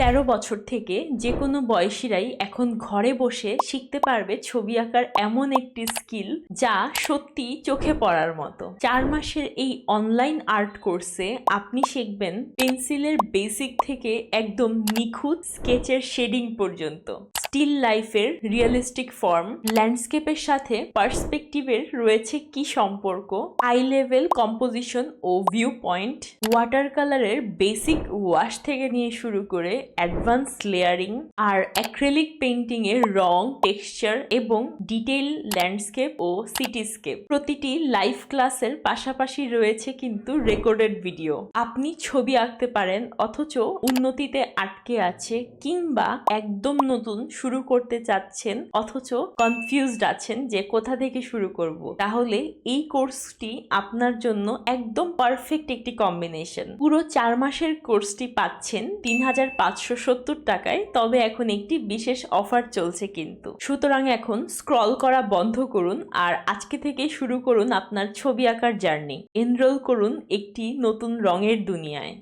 তেরো বছর থেকে যে কোনো বয়সীরাই এখন ঘরে বসে শিখতে পারবে ছবি আঁকার এমন একটি স্কিল যা সত্যি চোখে পড়ার মতো। চার মাসের এই অনলাইন আর্ট কোর্সে আপনি শিখবেন পেন্সিলের বেসিক থেকে একদম নিখুঁত স্কেচের শেডিং পর্যন্ত। স্টিল লাইফের রিয়েলিস্টিক ফর্ম, ল্যান্ডস্কেপের সাথে পার্সপেক্টিভের রয়েছে কি সম্পর্ক, আই লেভেল কম্পোজিশন ও ভিউ পয়েন্ট ওয়াটার কালারের বেসিক ওয়াশ থেকে নিয়ে শুরু করে অ্যাডভান্স লেয়ারিং আর অ্যাক্রেলিক পেন্টিং এর রং টেক্সচার এবং ডিটেইল ল্যান্ডস্কেপ ও সিটিস্কেপ প্রতিটি লাইভ ক্লাসের পাশাপাশি রয়েছে কিন্তু রেকর্ডেড ভিডিও আপনি ছবি আঁকতে পারেন অথচ উন্নতিতে আটকে আছে কিংবা একদম নতুন শুরু করতে চাচ্ছেন অথচ কনফিউজড আছেন যে কোথা থেকে শুরু করব। তাহলে এই কোর্সটি আপনার জন্য একদম পারফেক্ট একটি কম্বিনেশন পুরো চার মাসের কোর্সটি পাচ্ছেন তিন হাজার পাঁচশো সত্তর টাকায়, তবে এখন একটি বিশেষ অফার চলছে কিন্তু। সুতরাং এখন স্ক্রল করা বন্ধ করুন আর আজকে থেকে শুরু করুন আপনার ছবি আঁকার জার্নি। এনরোল করুন একটি নতুন রঙের দুনিয়ায়।